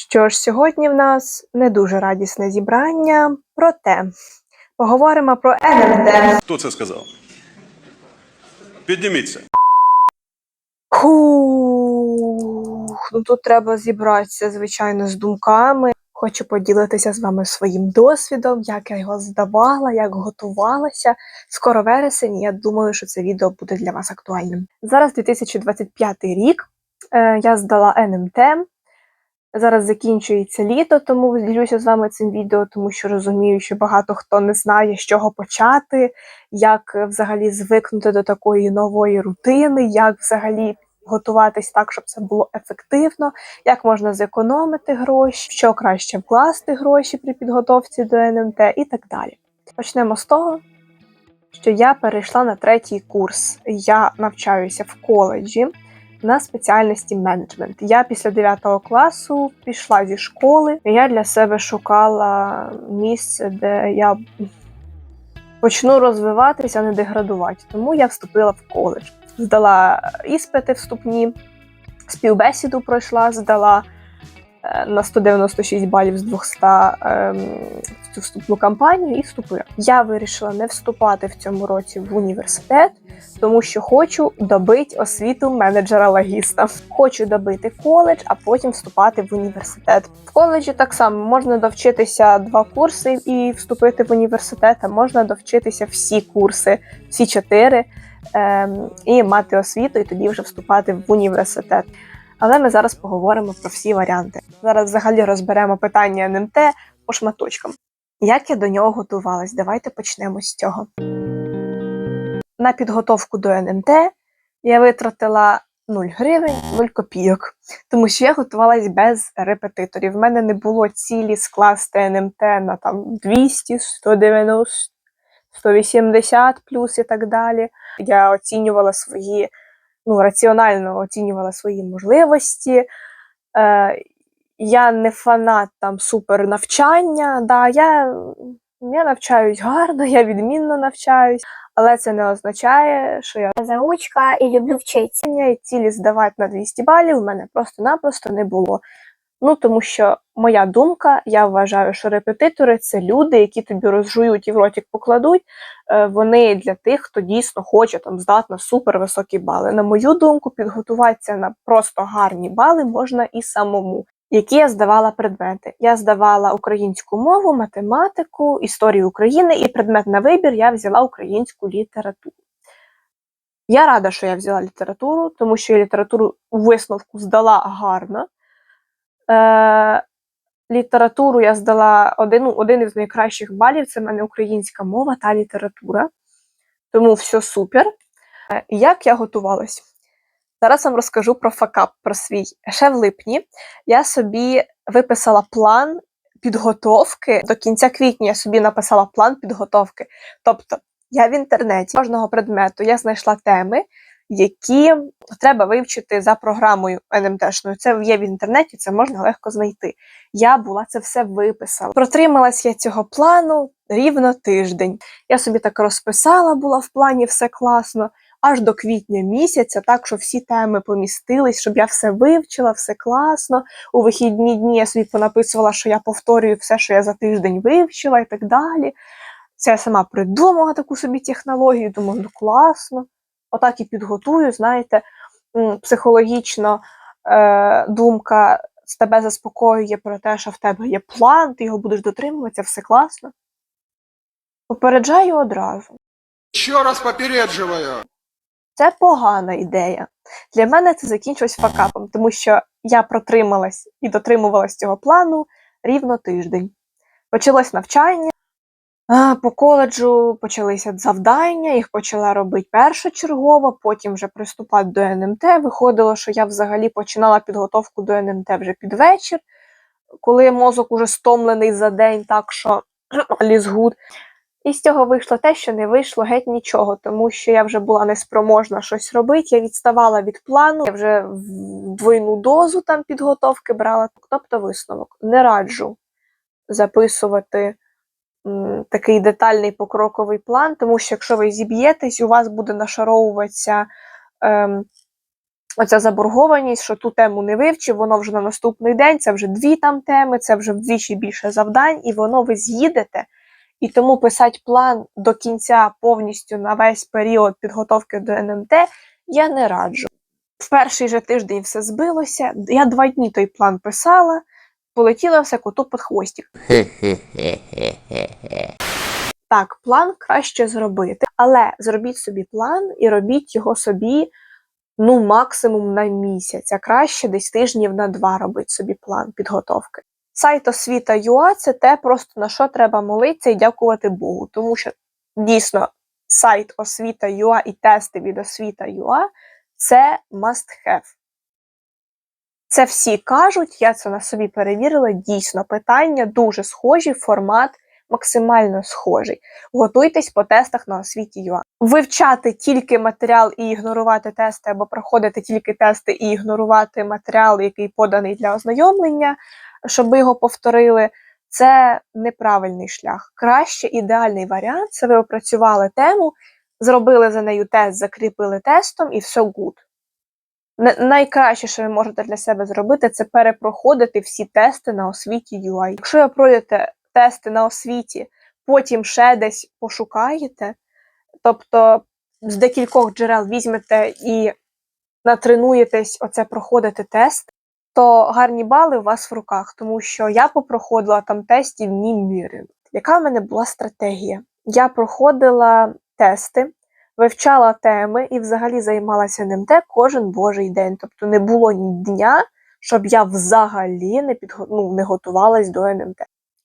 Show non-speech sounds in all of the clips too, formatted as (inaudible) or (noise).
Що ж, сьогодні в нас не дуже радісне зібрання, проте поговоримо про НМД. Хто це сказав? Підніміться. Хух, ну тут треба зібратися, звичайно, з думками. Хочу поділитися з вами своїм досвідом, як я його здавала, як готувалася. Скоро вересень, я думаю, що це відео буде для вас актуальним. Зараз 2025 рік. Е, я здала НМТ. Зараз закінчується літо, тому ділюся з вами цим відео, тому що розумію, що багато хто не знає, з чого почати, як взагалі звикнути до такої нової рутини, як взагалі готуватись так, щоб це було ефективно, як можна зекономити гроші, що краще вкласти гроші при підготовці до НМТ і так далі. Почнемо з того, що я перейшла на третій курс. Я навчаюся в коледжі на спеціальності менеджмент. Я після 9 класу пішла зі школи. і Я для себе шукала місце, де я почну розвиватися, а не деградувати. Тому я вступила в коледж. Здала іспити вступні, співбесіду пройшла, здала на 196 балів з 200 ем, в цю вступну кампанію і вступила. Я вирішила не вступати в цьому році в університет, тому що хочу добити освіту менеджера логіста. Хочу добити коледж, а потім вступати в університет. В коледжі так само можна довчитися два курси і вступити в університет, а можна довчитися всі курси, всі чотири, ем, і мати освіту, і тоді вже вступати в університет. Але ми зараз поговоримо про всі варіанти. Зараз взагалі розберемо питання НМТ по шматочкам. Як я до нього готувалась? Давайте почнемо з цього. На підготовку до НМТ я витратила 0 гривень, 0 копійок, тому що я готувалась без репетиторів. В мене не було цілі скласти НМТ на там 200, 190, 180 плюс і так далі. Я оцінювала свої, ну, раціонально оцінювала свої можливості. Е, я не фанат там супер навчання. Да, я, я навчаюсь гарно, (laughs) я відмінно навчаюсь, але це не означає, що я заучка і люблю вчитися. і цілі здавати на 200 балів в мене просто-напросто не було. Ну, тому що моя думка, я вважаю, що репетитори це люди, які тобі розжують і в ротик покладуть. Е, Вони для тих, хто дійсно хоче там здати на супер високі бали. На мою думку, підготуватися на просто гарні бали можна і самому. Які я здавала предмети? Я здавала українську мову, математику, історію України і предмет на вибір я взяла українську літературу. Я рада, що я взяла літературу, тому що я літературу у висновку здала гарно. Е, літературу я здала один, ну, один із найкращих балів це в мене українська мова та література. Тому все супер. Е, Як я готувалась? Зараз вам розкажу про факап, про свій. Ще в липні я собі виписала план підготовки. До кінця квітня я собі написала план підготовки. Тобто, я в інтернеті кожного предмету я знайшла теми, які треба вивчити за програмою НМТшною. Це є в інтернеті, це можна легко знайти. Я була це все виписала. Протрималась я цього плану рівно тиждень. Я собі так розписала, була в плані все класно. Аж до квітня місяця, так що всі теми помістились, щоб я все вивчила, все класно. У вихідні дні я собі понаписувала, що я повторюю все, що я за тиждень вивчила, і так далі. Це я сама придумала таку собі технологію, думаю, ну класно. Отак і підготую, знаєте, психологічно е, думка з тебе заспокоює про те, що в тебе є план, ти його будеш дотримуватися, все класно. Попереджаю одразу. Еще раз попередживаю. Це погана ідея. Для мене це закінчилось факапом, тому що я протрималась і дотримувалась цього плану рівно тиждень. Почалось навчання. По коледжу почалися завдання, їх почала робити першочергово, потім вже приступати до НМТ. Виходило, що я взагалі починала підготовку до НМТ вже під вечір, коли мозок уже стомлений за день, так що (clears throat) лізгуд. І з цього вийшло те, що не вийшло геть нічого, тому що я вже була неспроможна щось робити, я відставала від плану, я вже двойну дозу там підготовки брала. Тобто висновок. Не раджу записувати такий детальний покроковий план, тому що якщо ви зіб'єтесь, у вас буде нашаровуватися ем, оця заборгованість, що ту тему не вивчив, воно вже на наступний день, це вже дві там теми, це вже вдвічі більше завдань, і воно ви з'їдете. І тому писати план до кінця повністю на весь період підготовки до НМТ я не раджу. В перший же тиждень все збилося. Я два дні той план писала, полетіло все коту під хвостик. Так, план краще зробити, але зробіть собі план і робіть його собі ну максимум на місяць, а краще десь тижнів на два робити собі план підготовки. Сайт освіта.ua – це те, просто на що треба молитися і дякувати Богу, тому що дійсно сайт освіта.ua і тести від освіта.ua – це must have. Це всі кажуть, я це на собі перевірила. Дійсно, питання дуже схожі, формат максимально схожий. Готуйтесь по тестах на освіті .ua. Вивчати тільки матеріал і ігнорувати тести, або проходити тільки тести і ігнорувати матеріал, який поданий для ознайомлення, щоб його повторили. Це неправильний шлях. Краще ідеальний варіант це ви опрацювали тему, зробили за нею тест, закріпили тестом і все гуд. На- Найкраще, що ви можете для себе зробити, це перепроходити всі тести на освіті UI. Якщо ви пройдете тести на освіті, потім ще десь пошукаєте, тобто з декількох джерел візьмете і натренуєтесь оце проходити тест, то гарні бали у вас в руках, тому що я попроходила там тестів неміряно. Яка в мене була стратегія? Я проходила тести, вивчала теми і взагалі займалася НМТ кожен божий день. Тобто не було ні дня, щоб я взагалі не, підго... ну, не готувалась до НМТ.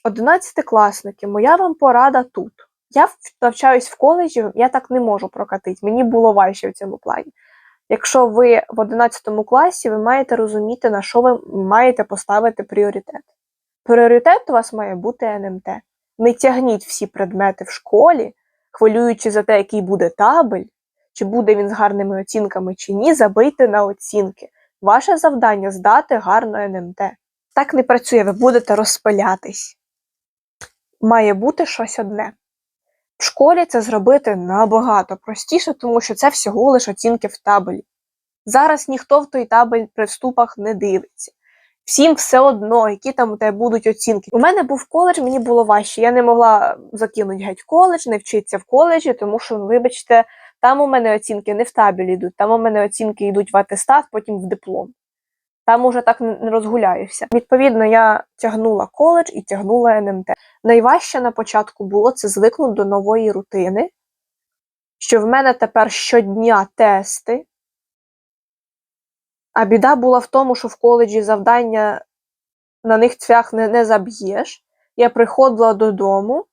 Одинадцятикласники, моя вам порада тут. Я навчаюсь в коледжі, я так не можу прокатити. Мені було важче в цьому плані. Якщо ви в 11 класі, ви маєте розуміти, на що ви маєте поставити пріоритет. Пріоритет у вас має бути НМТ. Не тягніть всі предмети в школі, хвилюючи за те, який буде табель, чи буде він з гарними оцінками чи ні, забийте на оцінки. Ваше завдання здати гарно НМТ. Так не працює, ви будете розпилятись. Має бути щось одне. В школі це зробити набагато простіше, тому що це всього лише оцінки в табелі. Зараз ніхто в той табель при вступах не дивиться. Всім все одно, які там у тебе будуть оцінки. У мене був коледж, мені було важче. Я не могла закинути геть коледж, не вчитися в коледжі, тому що, ну, вибачте, там у мене оцінки не в табелі йдуть, там у мене оцінки йдуть в атестат, потім в диплом. Там уже так не розгуляюся. Відповідно, я тягнула коледж і тягнула НМТ. Найважче на початку було це звикнути до нової рутини, що в мене тепер щодня тести. А біда була в тому, що в коледжі завдання на них цвях не, не заб'єш. Я приходила додому,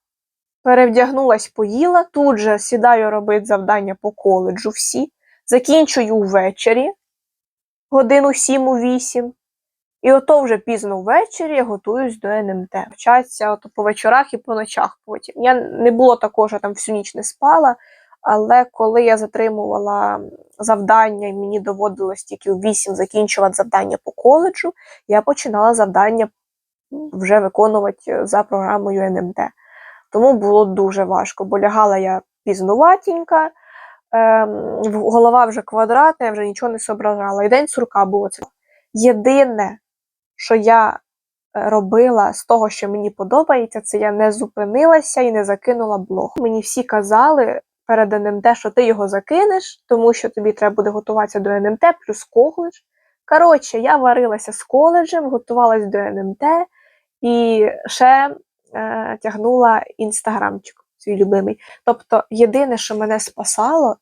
перевдягнулась, поїла, тут же сідаю робити завдання по коледжу всі, закінчую ввечері, годину 7 у 8. І ото вже пізно ввечері я готуюсь до НМТ. Вчаться ото по вечорах і по ночах потім. Я не було такого, що там всю ніч не спала, але коли я затримувала завдання, і мені доводилось тільки у 8 закінчувати завдання по коледжу, я починала завдання вже виконувати за програмою НМТ. Тому було дуже важко, бо лягала я пізнуватінька, ем, голова вже квадратна, я вже нічого не соображала. І день сурка було це. Єдине, що я е, робила з того, що мені подобається, це я не зупинилася і не закинула блог. Мені всі казали перед НМТ, що ти його закинеш, тому що тобі треба буде готуватися до НМТ плюс коледж. Коротше, я варилася з коледжем, готувалась до НМТ і ще е, тягнула інстаграмчик, свій любимий. Тобто, єдине, що мене спасало,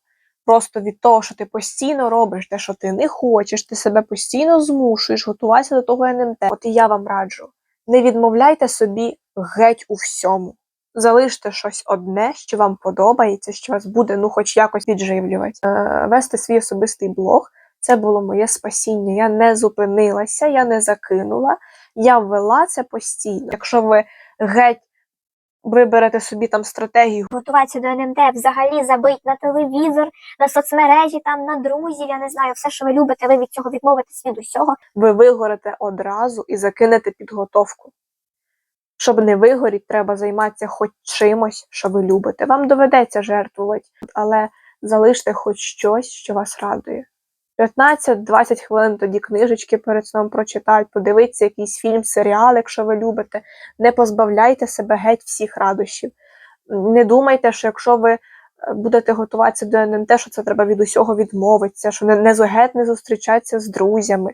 просто від того, що ти постійно робиш те, що ти не хочеш, ти себе постійно змушуєш готуватися до того НМТ. От і я вам раджу: не відмовляйте собі геть у всьому. Залиште щось одне, що вам подобається, що вас буде ну, хоч якось підживлювати. Е, вести свій особистий блог це було моє спасіння. Я не зупинилася, я не закинула, я ввела це постійно. Якщо ви геть виберете собі там стратегію, Готуватися до НМТ, взагалі забить на телевізор, на соцмережі, там на друзів, я не знаю, все, що ви любите, ви від цього відмовитесь від усього. ви вигорите одразу і закинете підготовку. Щоб не вигоріти, треба займатися хоч чимось, що ви любите. Вам доведеться жертвувати, але залиште хоч щось, що вас радує. 15-20 хвилин тоді книжечки перед сном прочитати, подивитися якийсь фільм, серіал, якщо ви любите. Не позбавляйте себе геть всіх радощів. Не думайте, що якщо ви е, будете готуватися до НМТ, що це треба від усього відмовитися, що не, не геть не зустрічатися з друзями.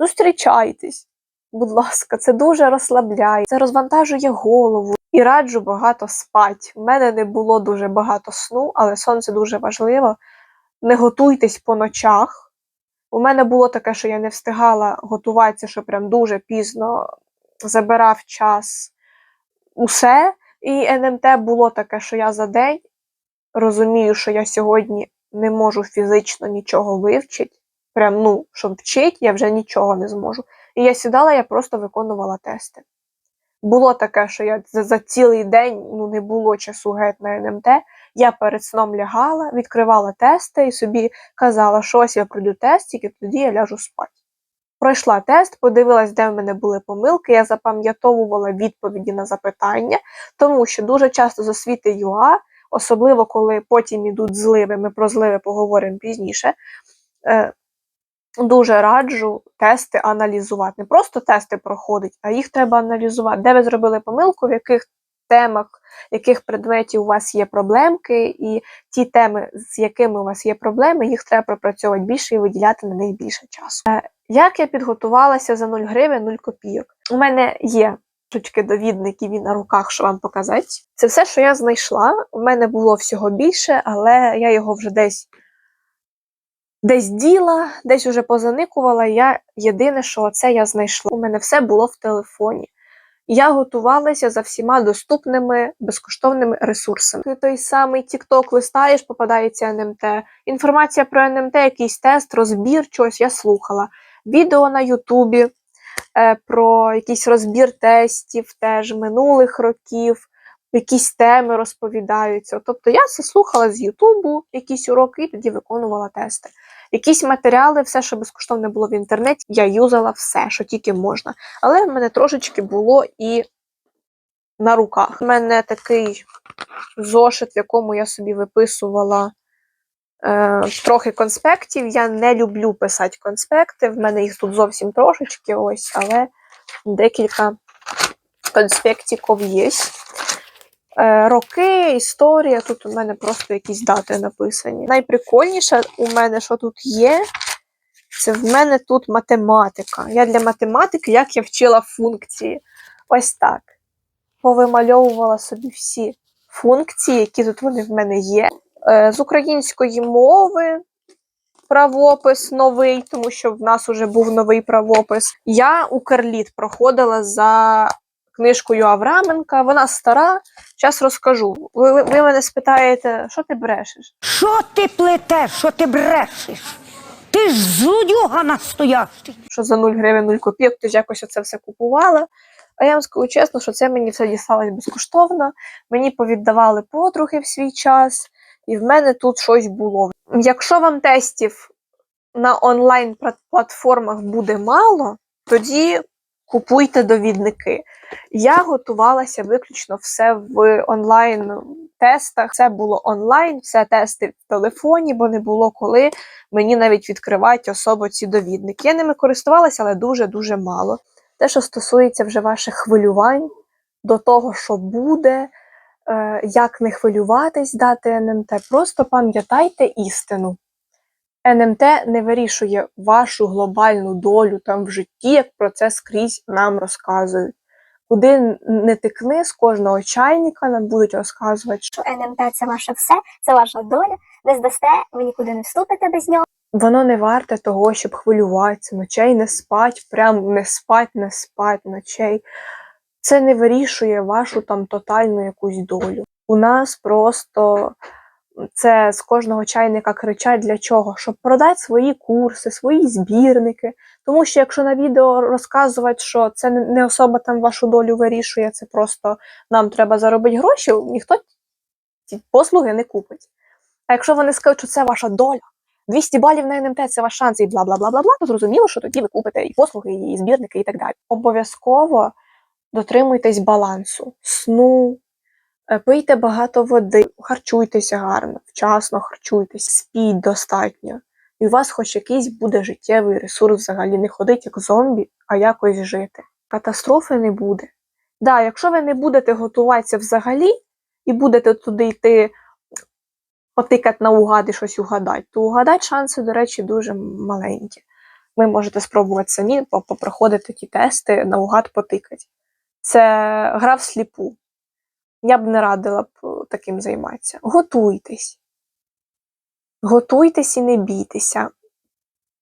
Зустрічайтесь, будь ласка, це дуже розслабляє, це розвантажує голову. І раджу багато спать. У мене не було дуже багато сну, але сон це дуже важливо. Не готуйтесь по ночах. У мене було таке, що я не встигала готуватися, що прям дуже пізно забирав час усе. І НМТ було таке, що я за день розумію, що я сьогодні не можу фізично нічого вивчити. Прям, ну, щоб вчити, я вже нічого не зможу. І я сідала, я просто виконувала тести. Було таке, що я за, за цілий день ну, не було часу геть на НМТ. Я перед сном лягала, відкривала тести і собі казала, що ось я пройду тест, тільки тоді я ляжу спати. Пройшла тест, подивилась, де в мене були помилки, я запам'ятовувала відповіді на запитання, тому що дуже часто з освіти ЮА, особливо коли потім ідуть зливи, ми про зливи поговоримо пізніше. Дуже раджу тести аналізувати. Не просто тести проходить, а їх треба аналізувати. Де ви зробили помилку, в яких темах, яких предметів у вас є проблемки, і ті теми, з якими у вас є проблеми, їх треба пропрацьовувати більше і виділяти на них більше часу. Е, Як я підготувалася за 0 гривень 0 копійок? У мене є трошечки довідників і на руках, що вам показати. Це все, що я знайшла. У мене було всього більше, але я його вже десь десь діла, десь уже позаникувала. Я єдине, що це я знайшла. У мене все було в телефоні. Я готувалася за всіма доступними безкоштовними ресурсами. Ти той самий TikTok листаєш, попадається НМТ. Інформація про НМТ, якийсь тест, розбір чогось я слухала. Відео на Ютубі е, про якийсь розбір тестів, теж минулих років, якісь теми розповідаються. Тобто я це слухала з Ютубу, якісь уроки, і тоді виконувала тести. Якісь матеріали, все, що безкоштовне було в інтернеті, я юзала все, що тільки можна. Але в мене трошечки було і на руках. У мене такий зошит, в якому я собі виписувала е, трохи конспектів. Я не люблю писати конспекти. В мене їх тут зовсім трошечки, ось, але декілька конспектиків є. Е, роки, історія, тут у мене просто якісь дати написані. Найприкольніше у мене, що тут є, це в мене тут математика. Я для математики, як я вчила функції. Ось так. Повимальовувала собі всі функції, які тут вони в мене є. Е, З української мови правопис новий, тому що в нас вже був новий правопис. Я Укрліт проходила за книжкою Авраменка. Вона стара. Зараз розкажу. Ви, ви, ви мене спитаєте, що ти брешеш? Що ти плетеш, що ти брешеш? Ти ж злодюга настоящий. що за 0 гривень 0 копійок, ти ж якось оце все купувала. А я вам скажу чесно, що це мені все дісталось безкоштовно. Мені повіддавали подруги в свій час, і в мене тут щось було. Якщо вам тестів на онлайн платформах буде мало, тоді купуйте довідники. Я готувалася виключно все в онлайн тестах. Це було онлайн, все тести в телефоні, бо не було коли мені навіть відкривати особо ці довідники. Я ними користувалася, але дуже-дуже мало. Те, що стосується вже ваших хвилювань до того, що буде, е, як не хвилюватись дати НМТ, просто пам'ятайте істину. НМТ не вирішує вашу глобальну долю там в житті, як про це скрізь нам розказують. Куди не тикни, з кожного чайника нам будуть розказувати, що НМТ це ваше все, це ваша доля. Не здасте, ви нікуди не вступите без нього. воно не варте того, щоб хвилюватися, ночей не спать, прям не спать, не спать ночей. Це не вирішує вашу там тотальну якусь долю. У нас просто це з кожного чайника кричать для чого? Щоб продати свої курси, свої збірники. Тому що якщо на відео розказувати, що це не особа там вашу долю вирішує, це просто нам треба заробити гроші, ніхто ці послуги не купить. А якщо вони скажуть, що це ваша доля, 200 балів на НМТ це ваш шанс і бла бла бла бла бла, то зрозуміло, що тоді ви купите і послуги, і збірники, і так далі. Обов'язково дотримуйтесь балансу, сну, пийте багато води, харчуйтеся гарно, вчасно харчуйтесь, спіть достатньо. і у вас хоч якийсь буде життєвий ресурс взагалі не ходить як зомбі, а якось жити. Катастрофи не буде. Да, якщо ви не будете готуватися взагалі і будете туди йти потикати наугад і щось угадати, то угадати шанси, до речі, дуже маленькі. Ви можете спробувати самі попроходити ті тести, наугад потикати. Це гра всліпу. Я б не радила б е, таким займатися. Готуйтесь. Готуйтесь і не бійтеся.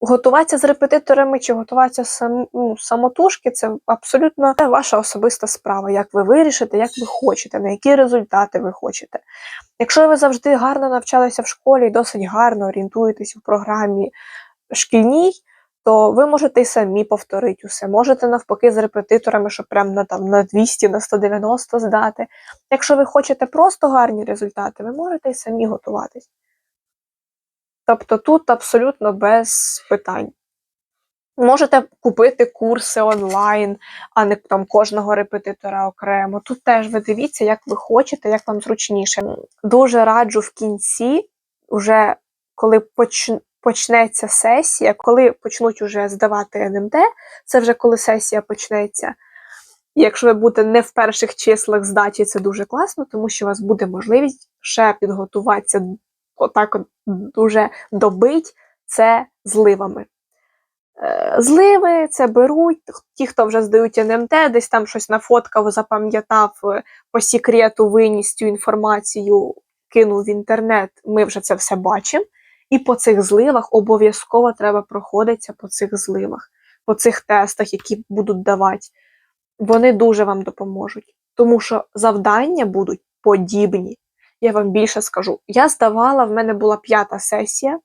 Готуватися з репетиторами чи готуватися сам, ну, самотужки це абсолютно ваша особиста справа, як ви вирішите, як ви хочете, на які результати ви хочете. Якщо ви завжди гарно навчалися в школі і досить гарно орієнтуєтесь у програмі шкільній, то ви можете і самі повторити усе. Можете навпаки з репетиторами, щоб прям на, там, на 200, на 190 здати. Якщо ви хочете просто гарні результати, ви можете і самі готуватись. Тобто тут абсолютно без питань. Можете купити курси онлайн, а не там кожного репетитора окремо. Тут теж ви дивіться, як ви хочете, як вам зручніше. Дуже раджу в кінці, уже коли поч- почнеться сесія, коли почнуть уже здавати НМТ, це вже коли сесія почнеться. Якщо ви будете не в перших числах здачі, це дуже класно, тому що у вас буде можливість ще підготуватися отак от дуже добить це зливами. Е, Зливи це беруть ті, хто вже здають НМТ, десь там щось нафоткав, запам'ятав, е, по секрету виніс цю інформацію, кинув в інтернет. Ми вже це все бачимо. І по цих зливах обов'язково треба проходитися по цих зливах, по цих тестах, які будуть давати. Вони дуже вам допоможуть, тому що завдання будуть подібні. Я вам більше скажу. Я здавала, в мене була п'ята сесія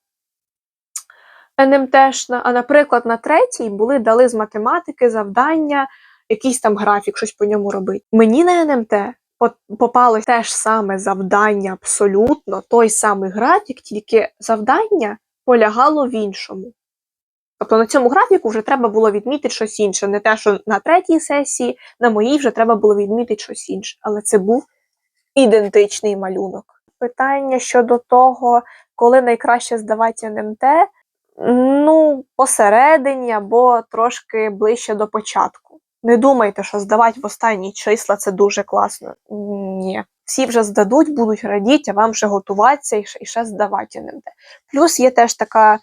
НМТшна, а, наприклад, на третій були дали з математики завдання, якийсь там графік, щось по ньому робити. Мені на НМТ по- попалось те ж саме завдання, абсолютно той самий графік, тільки завдання полягало в іншому. Тобто на цьому графіку вже треба було відмітити щось інше. Не те, що на третій сесії, на моїй вже треба було відмітити щось інше. Але це був ідентичний малюнок. Питання щодо того, коли найкраще здавати НМТ, ну, посередині або трошки ближче до початку. Не думайте, що здавати в останні числа це дуже класно. Ні. Всі вже здадуть, будуть радіти, а вам ще готуватися і ще, і ще здавати НМТ. Плюс є теж така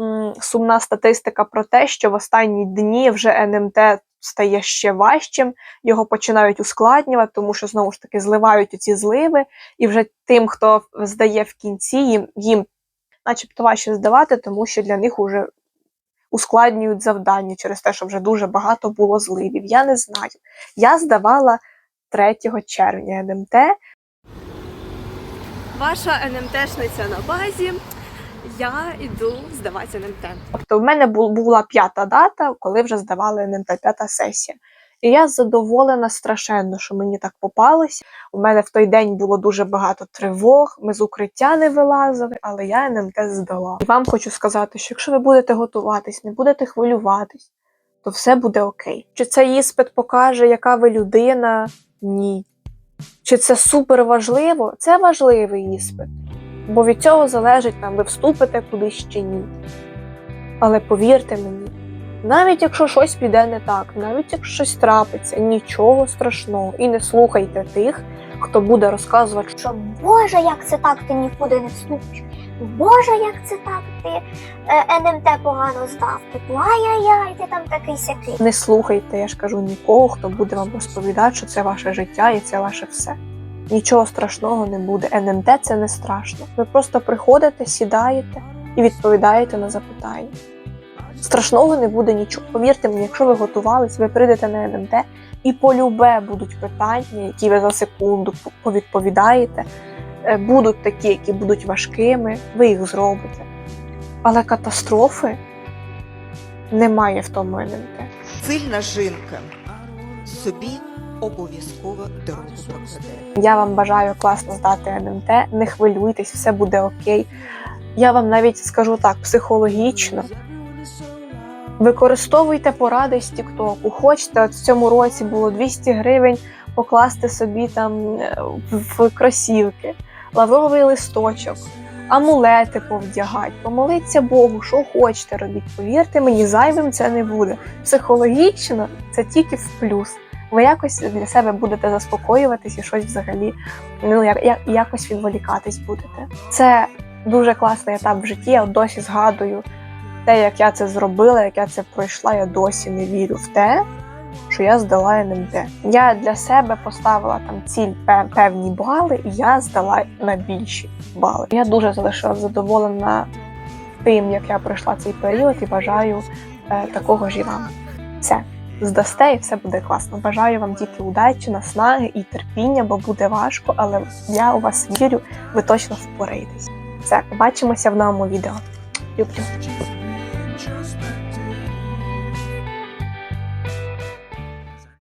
м, сумна статистика про те, що в останні дні вже НМТ стає ще важчим, його починають ускладнювати, тому що знову ж таки зливають ці зливи, і вже тим, хто здає в кінці, їм, їм начебто важче здавати, тому що для них вже ускладнюють завдання через те, що вже дуже багато було зливів. Я не знаю. Я здавала 3 червня НМТ. Ваша НМТшниця на базі. Я йду здавати НМТ. Тобто в мене була п'ята дата, коли вже здавали НМТ, п'ята сесія. І я задоволена страшенно, що мені так попалося. У мене в той день було дуже багато тривог, ми з укриття не вилазили, але я НМТ здала. І вам хочу сказати, що якщо ви будете готуватись, не будете хвилюватись, то все буде окей. Чи цей іспит покаже, яка ви людина? Ні. Чи це супер важливо? Це важливий іспит. Бо від цього залежить там, ви вступите кудись чи ні. Але повірте мені, навіть якщо щось піде не так, навіть якщо щось трапиться, нічого страшного. І не слухайте тих, хто буде розказувати, що Боже, як це так, ти нікуди не вступиш. Боже, як це так, ти е, НМТ погано здав. Типу, ай-яй-яй, ти там такий сякий. не слухайте, я ж кажу, нікого, хто буде вам розповідати, що це ваше життя і це ваше все. Нічого страшного не буде. НМТ це не страшно. Ви просто приходите, сідаєте і відповідаєте на запитання. Страшного не буде нічого. Повірте мені, якщо ви готувались, ви прийдете на НМТ і полюбе будуть питання, які ви за секунду повідповідаєте. Е, Будуть такі, які будуть важкими, ви їх зробите. Але катастрофи немає в тому НМТ. Сильна жінка собі обов'язково дорогу прокладе. Я вам бажаю класно здати НМТ, не хвилюйтесь, все буде окей. Я вам навіть скажу так, психологічно. Використовуйте поради з Тіктоку. Хочете, от в цьому році було 200 гривень покласти собі там е, в кросівки, лавровий листочок амулети повдягати, помолитися Богу, що хочете робіть. Повірте мені, зайвим це не буде. Психологічно це тільки в плюс. Ви якось для себе будете заспокоюватись і щось взагалі ну як, як якось відволікатись будете. Це дуже класний етап в житті. Я досі згадую те, як я це зробила, як я це пройшла. Я досі не вірю в те, що я здала НМТ. Я для себе поставила там ціль певні бали, і я здала на більші бали. Я дуже залишилась задоволена тим, як я пройшла цей період, і бажаю е, такого ж і вам. Все. Здасте і все буде класно. Бажаю вам тільки удачі, наснаги і терпіння, бо буде важко, але я у вас вірю, ви точно впораєтесь. Все, побачимося в новому відео. Люблю.